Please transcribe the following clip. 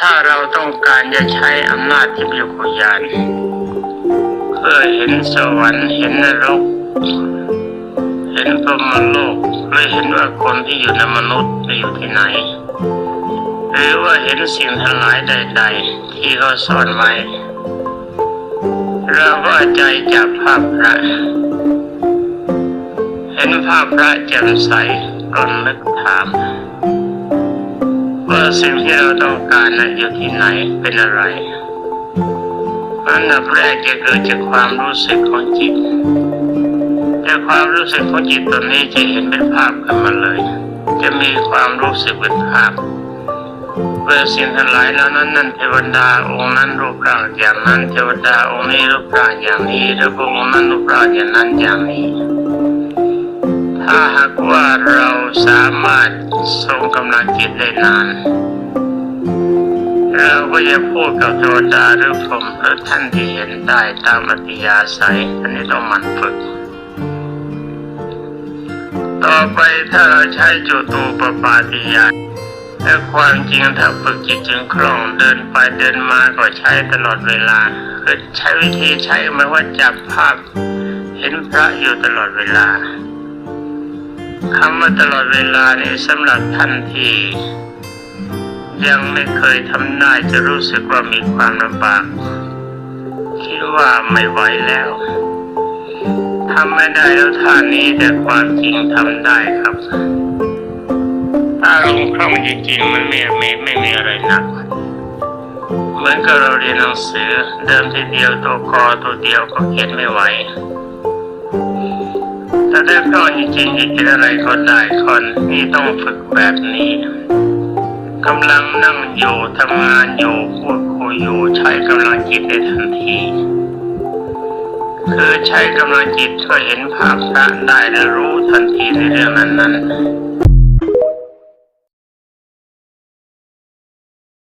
ถ้าเราต้องการจะใช้อำนาจทิพยคุยานเพื่อเห็นสวรรค์เห็นนรก เห็นพรมโลกหรือเห็นว่าคนที่อยู่ในมนุษย์จะอยู่ที่ไหน หรือว่าเห็นสิ่งทั้งหลายใด ๆ ที่เขาสอนไว้เราก็เอาใจจับภาพพระเห็นภาพพระแจ่มใสกลนนึกถาม ว่าสิ่งที่เราต้องการนั้นอยู่ที่ไหนเป็นอะไรอันดับแรกจะเกิดจากความรู้สึกของจิตแต่ความรู้สึกของจิตตัวนี้จะเห็นเป็นภาพขึ้นมาเลย จะมีความรู้สึกเป็นภาพเมื่อสิ่งทั้งหลายแล้วนั้นนั่นเทวดาองค์นั้นรูปร่างอย่างนั้นเทวดาองค์นี้รูปร่างอย่างนี้หรือองค์นั้นรูปร่างอย่างนั้นอย่างนี้ ถ้าหากว่าเราสามารถทรงกำลังจิตได้นานเราก็จะพูดกับเทวดาหรือพรหมหรือท่านที่เห็นได้ตามอัธยาศัยท่านนี้ต้องมันฝึก ต่อไปถ้าเราใช้จุตูปปาติยาแต่ความจริงถ้าฝึกจิตจึงคล่องเดินไปเดินมาก็ใช้ตลอดเวลาคือใช้วิธีใช้หมายว่าจับภาพ เห็นพระอยู่ตลอดเวลา คำว่าตลอดเวลานี่สำหรับท่านที่ยังไม่เคยทำได้จะรู้สึกว่ามีความลำบาก คิดว่าไม่ไหวแล้วทำไม่ได้แล้วท่านี้แต่ความจริงทำได้ครับถ้าลงคล่องจริงๆมันไม่ไม่ไม่มีอะไรหนักเหมือนกับเราเรียนหนังสือเดิมทีเดียวตัวกอตัวเดียวก็เขียนไม่ไหว ถ้าคล่อจริงๆจะเขียนอะไรก็ได้คนนี่ต้องฝึกแบบนี้กำลังนั่งอยู่ทำงานอยู่พูดคุยอยู่ใช้กำลังจิตได้ทันทีคือใช้กำลังจิตช่วยเห็นภาพพระได้และรู้ทันทีในเรื่องนั้นๆ